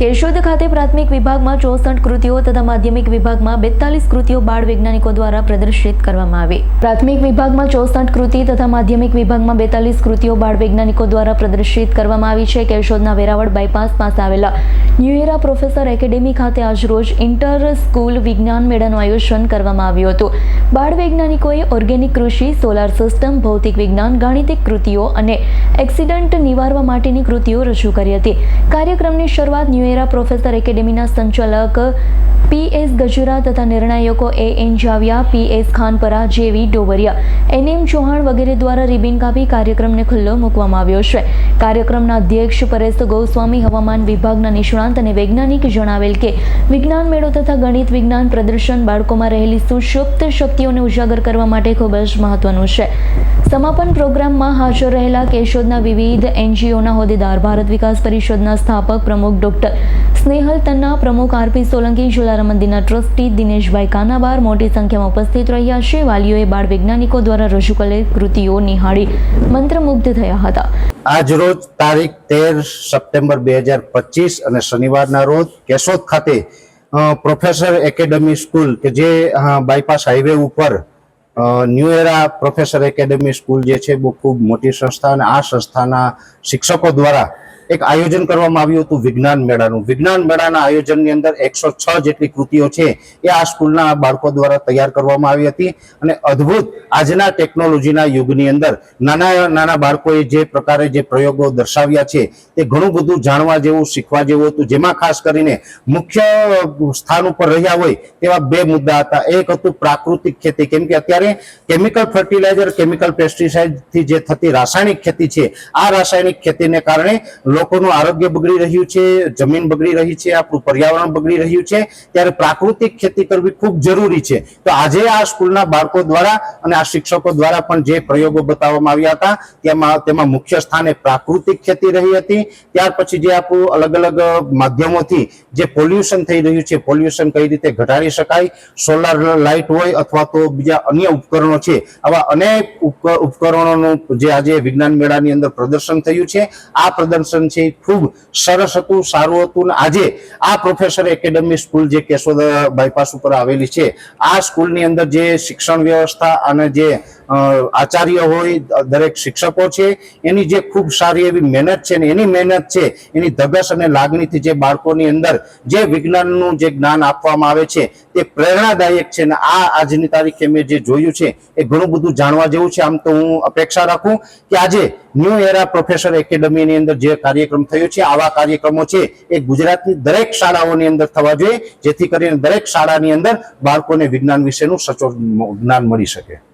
કેશોદ ખાતે પ્રાથમિક વિભાગમાં ચોસઠ કૃતિઓ તથા માધ્યમિક વિભાગમાં બેતાલીસ કૃતિઓ બાળ વૈજ્ઞાનિકો દ્વારા પ્રદર્શિત કરવામાં આવી. પ્રાથમિક વિભાગમાં ચોસઠ કૃતિ તથા માધ્યમિક વિભાગમાં બેતાલીસ કૃતિઓ બાળ વૈજ્ઞાનિકો દ્વારા પ્રદર્શિત કરવામાં આવી છે. કેશોદના વેરાવળ બાયપાસ પાસે આવેલા ન્યુએરા પ્રોફેસર એકેડેમી ખાતે આજરોજ ઇન્ટર સ્કૂલ વિજ્ઞાન મેળાનું આયોજન કરવામાં આવ્યું હતું. બાળ વૈજ્ઞાનિકોએ ઓર્ગેનિક કૃષિ સોલાર સિસ્ટમ ભૌતિક વિજ્ઞાન, ગાણિતિક કૃતિઓ અને એક્સિડન્ટ નિવારવા માટેની કૃતિઓ રજૂ કરી હતી. કાર્યક્રમની શરૂઆત ન્યુ એરા પ્રોફેસર એકેડેમીના સંચાલક પી એસ ગજુરા તથા નિર્ણાયકો A N Javiya, P S Khanpara જેવી ડોવરિયા. એન એમ ચૌહાણ વગેરે દ્વારા રિબિન કાપી કાર્યક્રમને ખુલ્લો મૂકવામાં આવ્યો છે. કાર્યક્રમના અધ્યક્ષ પરેશ ગોસ્વામી હવામાન વિભાગના નિષ્ણાંત અને વૈજ્ઞાનિક જણાવેલ કે, વિજ્ઞાન મેળો તથા ગણિત વિજ્ઞાન પ્રદર્શન બાળકોમાં રહેલી સુષુપ્ત શક્તિઓને ઉજાગર કરવા માટે ખૂબ જ મહત્વનું છે. સમાપન પ્રોગ્રામમાં હાજર રહેલા કેશોદના વિવિધ એનજીઓના હોદ્દેદાર ભારત વિકાસ પરિષદના સ્થાપક પ્રમુખ ડોક્ટર સ્નેહલ તન્ના, પ્રમુખ આરપી સોલંકી જલારામ મંદિરના ટ્રસ્ટી દિનેશભાઈ કાનાબાર મોટી સંખ્યામાં ઉપસ્થિત રહ્યા છે. વાલીઓએ બાળ વૈજ્ઞાનિકો દ્વારા રજૂ કરેલ કૃતિઓ નિહાળી મંત્રમુગ્ધ થયા હતા. આજ રોજ તારીખ તેર સપ્ટેમ્બર બે હજાર પચીસ અને શનિવારના રોજ કેશોદ ખાતે પ્રોફેસર એકેડમી સ્કૂલ કે જે બાયપાસ હાઈવે ઉપર new era professor academy school જે છે, બહુ ખૂબ મોટી સંસ્થા અને આ સંસ્થાના શિક્ષકો દ્વારા એક આયોજન કરવામાં આવ્યું હતું વિજ્ઞાન મેળાનું. વિજ્ઞાન મેળાના આયોજનની અંદર એકસો છ જેટલી કૃતિઓ છે એ આ સ્કૂલના બાળકો દ્વારા તૈયાર કરવામાં આવી હતી અને અદ્ભુત આજના ટેકનોલોજીના યુગની અંદર નાના નાના બાળકોએ જે પ્રકારે જે પ્રયોગો દર્શાવ્યા છે તે ઘણું બધું જાણવા જેવું, શીખવા જેવું હતું. જેમાં ખાસ કરીને મુખ્ય સ્થાન ઉપર રહ્યા હોય તેવા બે મુદ્દા હતા. એક હતું પ્રાકૃતિક ખેતી. કેમ કે અત્યારે કેમિકલ ફર્ટિલાઇઝર, કેમિકલ પેસ્ટિસાઇડથી જે થતી રાસાયણિક ખેતી છે, આ રાસાયણિક ખેતીને કારણે લોકોનું આરોગ્ય બગડી રહ્યું છે, જમીન બગડી રહી છે, આપણું પર્યાવરણ બગડી રહ્યું છે, ત્યારે પ્રાકૃતિક ખેતી કરવી ખૂબ જરૂરી છે. તો આજે આ સ્કૂલના બાળકો દ્વારા અને આ શિક્ષકો દ્વારા પણ જે પ્રયોગો બતાવવામાં આવ્યા હતા, તેમાં તેમાં મુખ્ય સ્થાને પ્રાકૃતિક ખેતી રહી હતી. ત્યાર પછી જે આપણું અલગ અલગ માધ્યમોથી જે પોલ્યુશન થઈ રહ્યું છે, પોલ્યુશન કઈ રીતે ઘટાડી શકાય, સોલાર લાઇટ હોય અથવા તો બીજા અન્ય ઉપકરણો છે, આવા અનેક ઉપક- ઉપકરણોનું જે આજે વિજ્ઞાન મેળાની અંદર પ્રદર્શન થયું છે. આ પ્રદર્શન છે ખૂબ સરસ હતું, સારું હતું ને આજે આ પ્રોફેસર એકેડમી સ્કૂલ જે કેશોદ બાયપાસ ઉપર આવેલી છે, આ સ્કૂલની અંદર જે શિક્ષણ વ્યવસ્થા અને જે આચાર્ય હોય દરેક શિક્ષકો છે, એની જે ખૂબ સારી એવી મહેનત છે ને એની મહેનત છે, એની ધગસ અને લાગણીથી જે બાળકોની અંદર જે વિજ્ઞાનનું જે જ્ઞાન આપવામાં આવે છે, તે પ્રેરણાદાયક છે ને આ આજની તારીખે મેં જે જોયું છે, એ ઘણું બધું જાણવા જેવું છે. આમ તો હું અપેક્ષા રાખું કે આજે ન્યૂ એરા પ્રોફેસર એકેડમીની અંદર જે કાર્યક્રમ થયો છે, આવા કાર્યક્રમો છે, એ ગુજરાતની દરેક શાળાઓની અંદર થવા જોઈએ, જેથી કરીને દરેક શાળાની અંદર બાળકોને વિજ્ઞાન વિશેનું સચોટ જ્ઞાન મળી શકે.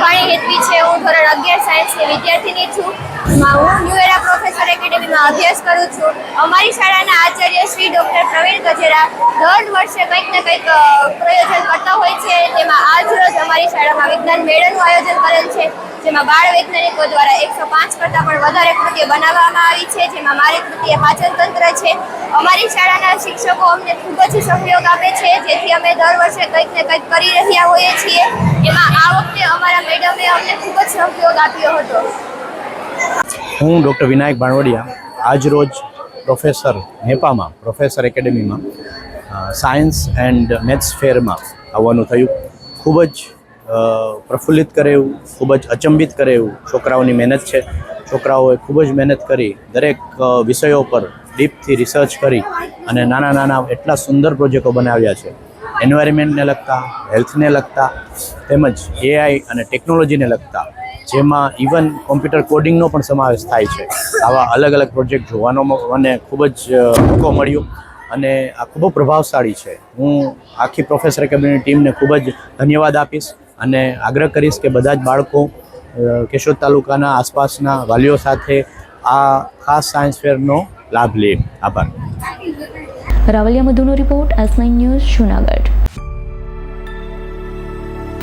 નામ હેતવી છે, હું ધોરણ અગિયાર સાયન્સની વિદ્યાર્થીની છું. હું ન્યુ એરા પ્રોફેસર એકેડેમીમાં અભ્યાસ કરું છું. અમારી શાળાના આચાર્ય શ્રી ડૉક્ટર પ્રવીણ ગજેરા દર વર્ષે કંઈક ને કંઈક પ્રયોજન કરતા હોય છે. તેમાં આજ રોજ અમારી શાળામાં વિજ્ઞાન મેળાનું આયોજન કરેલ છે, જેમાં બાળ વૈજ્ઞાનિકો દ્વારા એકસો પાંચ કરતાં પણ વધારે કૃતિઓ બનાવવામાં આવી છે, જેમાં મારી કૃતિ પાચન તંત્ર છે. અમારી શાળાના શિક્ષકો અમને ખૂબ જ સહયોગ આપે છે, જેથી અમે દર વર્ષે કંઈક ને કંઈક કરી રહ્યા હોઈએ છીએ. એમાં આ વખતે અમારા મેડમે અમને ખૂબ જ સહયોગ આપ્યો હતો. હું ડૉક્ટર વિનાયક ભાણવડિયા. આજ રોજ પ્રોફેસર નેપામાં, પ્રોફેસર એકેડેમીમાં સાયન્સ એન્ડ મેથ્સ ફેરમાં આવવાનું થયું. ખૂબ જ પ્રફુલ્લિત કરે એવું, ખૂબ જ અચંબિત કરે એવું છોકરાઓની મહેનત છે. છોકરાઓએ ખૂબ જ મહેનત કરી, દરેક વિષયો પર ડીપથી રિસર્ચ કરી અને નાના નાના એટલા સુંદર પ્રોજેક્ટો બનાવ્યા છે. એન્વાયરમેન્ટને લગતા હેલ્થને લગતા, તેમજ એઆઈ અને ટેકનોલોજીને લગતા જેમાં ઇવન કોમ્પ્યુટર કોડિંગનો પણ સમાવેશ થાય છે. આવા અલગ અલગ પ્રોજેક્ટ જોવાનો મને ખૂબ જ મોકો મળ્યો અને આ ખૂબ પ્રભાવશાળી છે. હું આખી પ્રોફેસર કેબિનેટ ટીમને ખૂબ જ ધન્યવાદ આપીશ અને આગ્રહ કરીશ કે બધા જ બાળકો કેશોદ તાલુકાના આસપાસના વાલીઓ સાથે આ ખાસ સાયન્સ ફેરનો લાભ લે. આભાર. રાવલિયા મધુનો રિપોર્ટ એસ ન્યૂઝ જુનાગઢ.